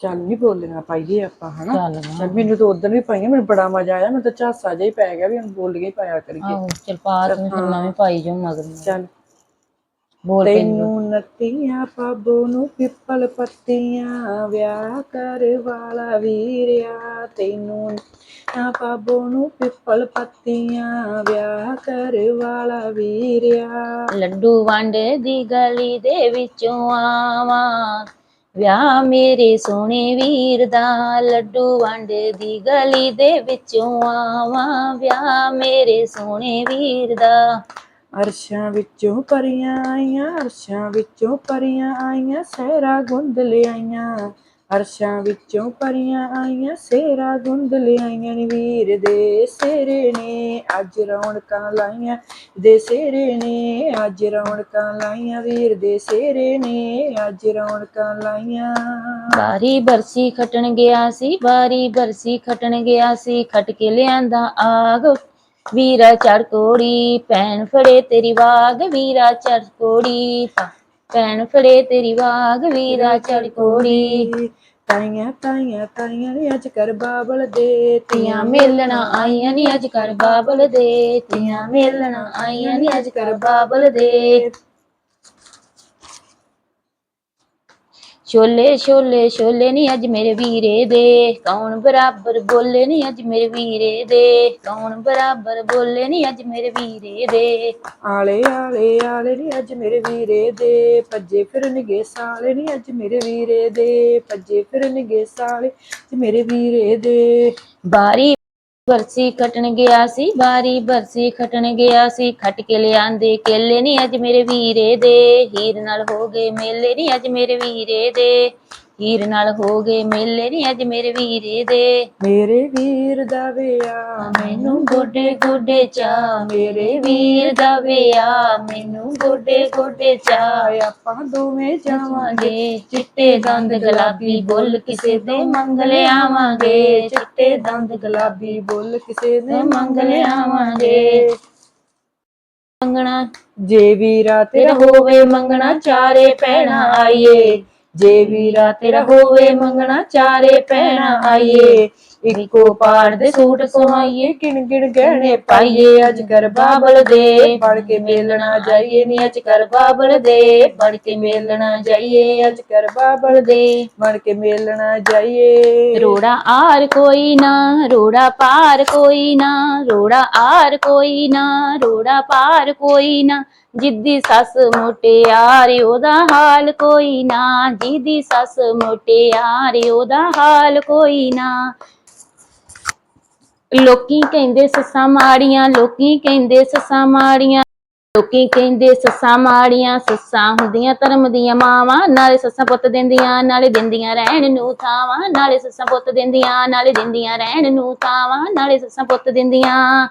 ਚੱਲ ਨਹੀਂ ਬੋਲੀਆਂ ਪਾਈਏ ਆਪਾਂ ਹਨਾ? ਚੱਲ ਚੱਲ ਮੈਨੂੰ ਤਾਂ ਉਦੋਂ ਵੀ ਪਾਈਆਂ ਮੈਨੂੰ ਬੜਾ ਮਜ਼ਾ ਆਇਆ ਮੈਨੂੰ ਤਾਂ ਝਾਸਾ ਜਿਹਾ ਹੀ ਪੈ ਗਿਆ ਵੀ ਹੁਣ ਬੋਲੀਏ ਹੀ ਪਾਇਆ ਕਰੀਏ। ਆਹੋ ਚਲ ਪਾ ਤੂੰ ਫਿਰ ਮੈਂ ਵੀ ਪਾਈ ਜਾਉ ਮਗਰ। ਚੱਲ। ਬੋਲ ਪਈ ਤੈਨੂੰ ਨੱਤੀਆਂ ਪਾਬੋ ਨੂੰ ਪਿੱਪਲ ਪੱਤੀਆਂ ਵਿਆਹ ਕਰ ਵਾਲਾ ਵੀਰਿਆ। ਤੈਨੂੰ ਨਾ ਪਾਬੋ ਨੂੰ ਪਿੱਪਲ ਪੱਤੀਆਂ ਵਿਆਹ ਕਰ ਵਾਲਾ ਵੀਰਿਆ। ਲੱਡੂ ਵੰਡ ਦੀ ਗਲੀ ਦੇ ਵਿੱਚੋਂ ਆਵਾਂ। ਵਿਆਹ ਮੇਰੇ ਸੋਹਣੇ ਵੀਰ ਦਾ, ਲੱਡੂ ਵੰਡ ਦੀ ਗਲੀ ਦੇ ਵਿੱਚੋਂ ਆਵਾਂ। ਵਿਆਹ ਮੇਰੇ ਸੋਹਣੇ ਵੀਰ ਦਾ। ਅਰਸ਼ਾਂ ਵਿੱਚੋਂ ਪਰੀਆਂ ਆਈਆਂ, ਅਰਸ਼ਾਂ ਵਿੱਚੋਂ ਪਰੀਆਂ ਆਈਆਂ, ਸਹਿਰਾ ਗੁੰਦ ਲਿਆਈਆਂ। ਅਰਸ਼ਾਂ ਵਿੱਚੋਂ ਪਰੀਆਂ ਆਈਆਂ, ਸੇਰਾ ਗੁੰਦ ਲਿਆਈਆਂ ਨੀ ਵੀਰ ਦੇ ਸੇਰੇ ਨੇ। ਅੱਜ ਰੌਣਕਾਂ ਲਾਈਆਂ ਦੇ ਸੇਰੇ ਨੇ, ਅੱਜ ਰੌਣਕਾਂ ਲਾਈਆਂ ਵੀਰ ਦੇ ਸੇਰੇ ਨੇ। ਅੱਜ ਰੌਣਕਾਂ ਲਾਈਆਂ। ਬਾਰੀ ਬਰਸੀ ਖਟਣ ਗਿਆ ਸੀ ਬਾਰੀ ਬਰਸੀ ਖਟਣ ਗਿਆ ਸੀ ਖਟ ਕੇ ਲਿਆਂਦਾ ਆਗ। ਵੀਰਾ ਚੜ ਕੋੜੀ, ਭੈਣ ਫੜੇ ਤੇਰੀ ਵਾਗ, ਵੀਰਾ ਚੜ ਕੋੜੀ ਭੈਣ ਫੜੇ ਤੇਰੀ ਵਾਗ ਵੀਰਾ ਚੜ ਕੋੜੀ ਤਾਈਆਂ ਤਾਈਆਂ ਤਾਈਆਂ ਨੇ ਅੱਜ ਕਰ ਬਾਬਲ ਦੇ ਤੀਆਂ। ਮੇਲਣਾ ਆਈਆਂ ਨੀ ਅੱਜ ਕਰ ਬਾਬਲ ਦੇ ਤੀਆਂ ਮੇਲਣਾ ਆਈਆਂ ਨੀ ਅੱਜ ਕਰ ਬਾਬਲ ਦੇ ਛੋਲੇ ਛੋਲੇ ਛੋਲੇ ਨੀ ਅੱਜ ਮੇਰੇ ਵੀਰੇ ਦੇ। ਕੌਣ ਬਰਾਬਰ ਬੋਲੇ ਨੀ ਅੱਜ ਮੇਰੇ ਵੀਰੇ ਦੇ? ਕੌਣ ਬਰਾਬਰ ਬੋਲੇ ਨੀ ਅੱਜ ਮੇਰੇ ਵੀਰੇ ਦੇ? ਆਲੇ ਆਲੇ ਆਲੇ ਨੀ ਅੱਜ ਮੇਰੇ ਵੀਰੇ ਦੇ। ਭੱਜੇ ਫਿਰਨਗੇ ਸਾਲੇ ਨੀ ਅੱਜ ਮੇਰੇ ਵੀਰੇ ਦੇ। ਭੱਜੇ ਫਿਰਨਗੇ ਸਾਲੇ ਅੱਜ ਮੇਰੇ ਵੀਰੇ ਦੇ। ਬਾਰੀ ਬਰਸੀ ਖਟਣ ਗਿਆ ਸੀ ਬਾਰੀ ਬਰਸੀ ਖਟਣ ਗਿਆ ਸੀ। ਖਟ ਕੇ ਲਿਆਂਦੇ ਕੇਲੇ ਨਹੀਂ ਅੱਜ ਮੇਰੇ ਵੀਰੇ ਦੇ। ਹੀਰ ਨਾਲ ਹੋ ਗਏ ਮੇਲੇ ਨਹੀਂ ਅੱਜ ਮੇਰੇ ਵੀਰੇ ਦੇ। ਹੀਰ ਨਾਲ ਹੋ ਗਏ ਮੇਲੇ ਨਹੀਂ ਅੱਜ ਮੇਰੇ ਵੀਰੇ ਦੇ। ਮੇਰੇ ਵੀਰ ਦਾ ਵਿਆਹ ਮੈਨੂੰ ਗੋਡੇ ਗੋਡੇ ਚਾ ਮੇਰੇ ਵੀਰ ਦਾ ਵਿਆਹ ਮੈਨੂੰ ਗੋਡੇ ਗੋਡੇ ਚਾ ਆਪਾਂ ਦੋਵੇਂ ਜਾਵਾਂਗੇ। ਚਿੱਟੇ ਦੰਦ ਗੁਲਾਬੀ ਬੁੱਲ ਕਿਸੇ ਦੇ ਮੰਗ ਲਿਆਵਾਂਗੇ ਚਿੱਟੇ ਦੰਦ ਗੁਲਾਬੀ ਬੁੱਲ ਕਿਸੇ ਨੇ ਮੰਗ ਲਿਆਵਾਂਗੇ ਮੰਗਣਾ ਜੇ ਵੀਰਾ ਤੇਰਾ ਹੋਵੇ ਮੰਗਣਾ ਚਾਰੇ ਪੈਣਾ ਆਈਏ। ਜੇ ਵੀਰਾ ਤੇਰਾ ਹੋਵੇ ਮੰਗਣਾ, ਚਾਰੇ ਪੈਣਾ ਆਈਏ। ਇੱਕੋ ਪਾੜ ਦੇ ਸੂਟ ਸਵਾਈਏ, ਗਿਣ ਗਿਣ ਗਹਿਣੇ ਪਾਈਏ। ਅੱਜ ਕਰ ਬਾਬਲ ਦੇ, ਬਣ ਕੇ ਮੇਲਣਾ ਜਾਈਏ ਨੀ, ਅੱਜ ਕਰ ਬਾਬਲ ਦੇ। ਬੜ ਕੇ ਮੇਲਣਾ ਜਾਈਏ, ਅੱਜ ਕਰ ਬਾਬਲ ਦੇ। ਬਣ ਕੇ ਮੇਲਣਾ ਜਾਈਏ। ਰੋੜਾ ਆਰ ਕੋਈ ਨਾ, ਰੋੜਾ ਪਾਰ ਕੋਈ ਨਾ। ਰੋੜਾ ਆਰ ਕੋਈ ਨਾ, ਰੋੜਾ ਪਾਰ ਕੋਈ ਨਾ। ਜਿੱਦੀ ਸੱਸ ਮੋਟਿਆਰ ਉਹਦਾ ਹਾਲ ਕੋਈ ਨਾ। ਜਿੱਦੀ ਸੱਸ ਮੋਟਿਆਰ ਉਹਦਾ ਹਾਲ ਕੋਈ ਨਾ। ਲੋਕੀ ਕਹਿੰਦੇ ਸੱਸਾਂ ਮਾੜੀਆਂ, ਲੋਕੀ ਕਹਿੰਦੇ ਸੱਸਾਂ ਮਾੜੀਆਂ। ਲੋਕੀ ਕਹਿੰਦੇ ਸੱਸਾਂ ਮਾੜੀਆਂ, ਸੱਸਾਂ ਹੁੰਦੀਆਂ ਧਰਮ ਦੀਆਂ ਮਾਵਾਂ। ਨਾਲੇ ਸੱਸਾਂ ਪੁੱਤ ਦਿੰਦੀਆਂ, ਨਾਲੇ ਦਿੰਦੀਆਂ ਰਹਿਣ ਨੂੰ ਥਾਵਾਂ। ਨਾਲੇ ਸੱਸਾਂ ਪੁੱਤ ਦਿੰਦੀਆਂ, ਨਾਲੇ ਦਿੰਦੀਆਂ ਰਹਿਣ ਨੂੰ ਥਾਵਾਂ। ਨਾਲੇ ਸੱਸਾਂ ਪੁੱਤ ਦਿੰਦੀਆਂ।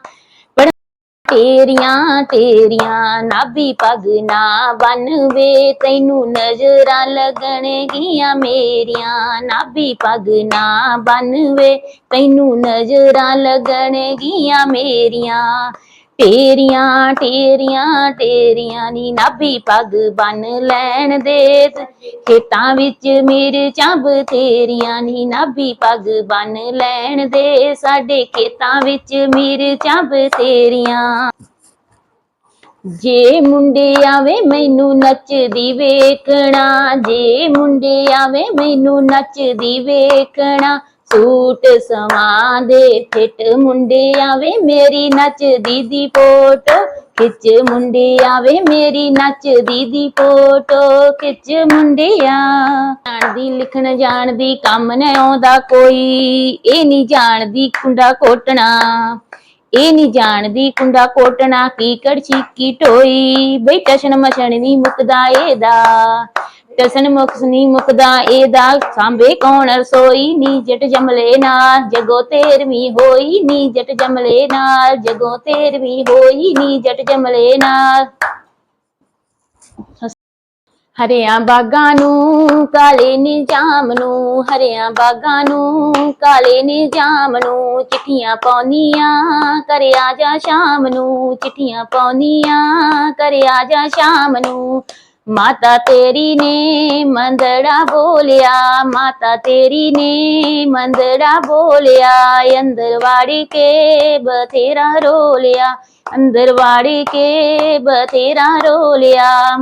ਤੇਰੀਆਂ ਤੇਰੀਆਂ ਨਾਭੀ ਪੱਗ ਨਾ ਬੰਨ ਵੇ, ਤੈਨੂੰ ਨਜ਼ਰਾਂ ਲੱਗਣਗੀਆਂ ਮੇਰੀਆਂ। ਨਾਭੀ ਪੱਗ ਨਾ ਬੰਨ ਵੇ, ਤੈਨੂੰ ਨਜ਼ਰਾਂ ਲੱਗਣਗੀਆਂ ਮੇਰੀਆਂ। ਤੇਰੀਆਂ ਤੇਰੀਆਂ ਤੇਰੀਆਂ ਨੀ ਨਾਭੀ ਪੱਗ ਬੰਨ ਲੈਣ ਦੇ। ਖੇਤਾਂ ਵਿੱਚ ਮੀਰ ਚੰਬ ਤੇਰੀਆਂ ਨੀ ਨਾਭੀ ਪੱਗ ਬੰਨ ਲੈਣ ਦੇ। ਸਾਡੇ ਖੇਤਾਂ ਵਿੱਚ ਮੀਰ ਚੰਬ ਤੇਰੀਆਂ। ਜੇ ਮੁੰਡੇ ਆਵੇ ਮੈਨੂੰ ਨੱਚਦੀ ਵੇਖਣਾ, ਜੇ ਮੁੰਡੇ ਆਵੇ ਮੈਨੂੰ ਨੱਚਦੀ ਵੇਖਣਾ ਸੂਟ ਸਵਾ ਦੇ ਫਿੱਟ ਮੁੰਡੇ ਆਵੇ ਮੇਰੀ ਨੱਚਦੀ ਦੀ ਫੋਟੋ ਖਿੱਚ ਮੁੰਡੇ ਆਵੇ ਮੇਰੀ ਨੱਚਦੀ ਦੀ ਫੋਟੋ ਖਿੱਚ ਮੁੰਡਿਆ, ਜਾਣਦੀ ਲਿਖਣ ਜਾਣਦੀ ਕੰਮ ਨਾ ਆਉਂਦਾ ਕੋਈ। ਇਹ ਨਹੀਂ ਜਾਣਦੀ ਕੁੰਡਾ ਕੋਟਣਾ ਇਹ ਨਹੀਂ ਜਾਣਦੀ ਕੁੰਡਾ ਕੋਟਣਾ ਕੀ ਕੜਛੀ ਕੀ ਟੋਈ। ਬਈ ਟਸ਼ਨ ਮਛਣ ਨਹੀਂ ਮੁਕਦਾ ਇਹਦਾ। ਟਸ਼ਨ ਮੁਕਸ ਨਹੀਂ ਮੁਕਦਾ, ਇਹਦਾ ਸਾਂਭੇ ਕੌਣ ਰਸੋਈ? ਨੀ ਜਟ ਜਮਲੇ ਨਾਲ, ਜਗੋ ਤੇਰਵੀ ਹੋਈ। ਨੀ ਜਟ ਜਮਲੇ ਨਾਲ, ਜਗੋ ਤੇਰਵੀਂ ਹੋਈ। ਨੀ ਜਟ ਜਮਲੇ ਨਾਲ। ਹਰਿਆਂ ਬਾਗਾਂ ਨੂੰ, ਕਾਲੇ ਨਿਜਾਮ ਨੂੰ, ਹਰਿਆਂ ਬਾਗਾਂ ਨੂੰ, ਕਾਲੇ ਨਿਜਾਮ ਨੂੰ, ਚਿੱਠੀਆਂ ਪਾਉਨੀਆਂ ਕਰ ਆ ਜਾ ਸ਼ਾਮ ਨੂੰ, ਚਿੱਠੀਆਂ ਪਾਉਨੀਆਂ ਕਰ ਆ ਜਾ ਸ਼ਾਮ ਨੂੰ। ਮਾਤਾ ਤੇਰੀ ਨੇ ਮੰਦੜਾ ਬੋਲਿਆ, ਮਾਤਾ ਤੇਰੀ ਨੇ ਮੰਦੜਾ ਬੋਲਿਆ ਅੰਦਰ ਵਾੜੀ ਕੇ ਬਥੇਰਾ ਰੋਲਿਆ ਅੰਦਰ ਵਾੜੀ ਕੇ ਬਥੇਰਾ ਰੋਲਿਆ,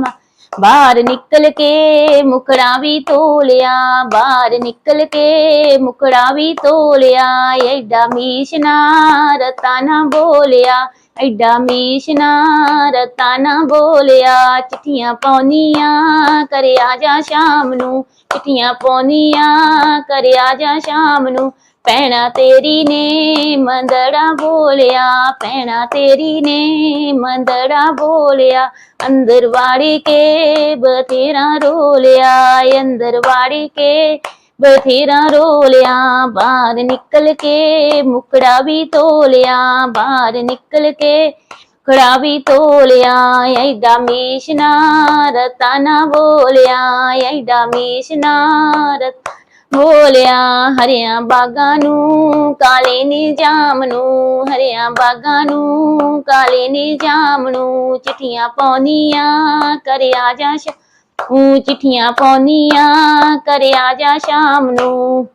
ਬਾਹਰ ਨਿਕਲ ਕੇ ਮੁਕੜਾ ਵੀ ਤੋਲਿਆ, ਬਾਹਰ ਨਿਕਲ ਕੇ ਮੁਕੜਾ ਵੀ ਤੋਲਿਆ, ਐਡਾ ਮੀਸ਼ਨਾ ਰਤਾ ਨਾ ਬੋਲਿਆ ਐਡਾ ਮੀਸ਼ਨਾ ਰਤਾ ਨਾ ਬੋਲਿਆ, ਚਿੱਠੀਆਂ ਪਾਉਣੀਆਂ ਕਰਿਆ ਜਾ ਸ਼ਾਮ ਨੂੰ, ਚਿੱਠੀਆਂ ਪਾਉਣੀਆਂ ਕਰਿਆ ਜਾ ਸ਼ਾਮ ਨੂੰ। ਪੈਣਾ ਤੇਰੀ ਨੇ ਮੰਦੜਾ ਬੋਲਿਆ ਪੈਣਾ ਤੇਰੀ ਨੇ ਮੰਦੜਾ ਬੋਲਿਆ, ਅੰਦਰ ਵਾੜੀ ਕੇ ਬਥੇਰਾ ਰੋਲਿਆ, ਅੰਦਰ ਵਾੜੀ ਕੇ ਬਥੇਰਾ ਰੋਲਿਆ, ਬਾਹਰ ਨਿਕਲ ਕੇ ਮੁਕੜਾ ਵੀ ਤੋਲਿਆ, ਬਾਹਰ ਨਿਕਲ ਕੇ ਖੜਾ ਵੀ ਤੋਲਿਆ, ਐਡਾ ਮੀਸ਼ਨਾ ਰਤਾ ਨਾ ਬੋਲਿਆ, ਐਡਾ ਮੀਸ਼ਨਾ ਰਤ ਬੋਲਿਆ, ਹਰਿਆ ਬਾਗਾਂ ਨੂੰ ਕਾਲੇ ਨਿਜਾਮ ਨੂੰ, ਹਰਿਆ ਬਾਗਾਂ ਨੂੰ ਕਾਲੇ ਨਿਜਾਮ ਨੂੰ, ਚਿੱਠੀਆਂ ਪਾਉਣੀਆਂ ਕਰਿਆ ਜਾ ਊ ਚਿੱਠੀਆਂ ਪਾਉਣੀਆਂ ਕਰਿਆ ਜਾ ਸ਼ਾਮ ਨੂੰ।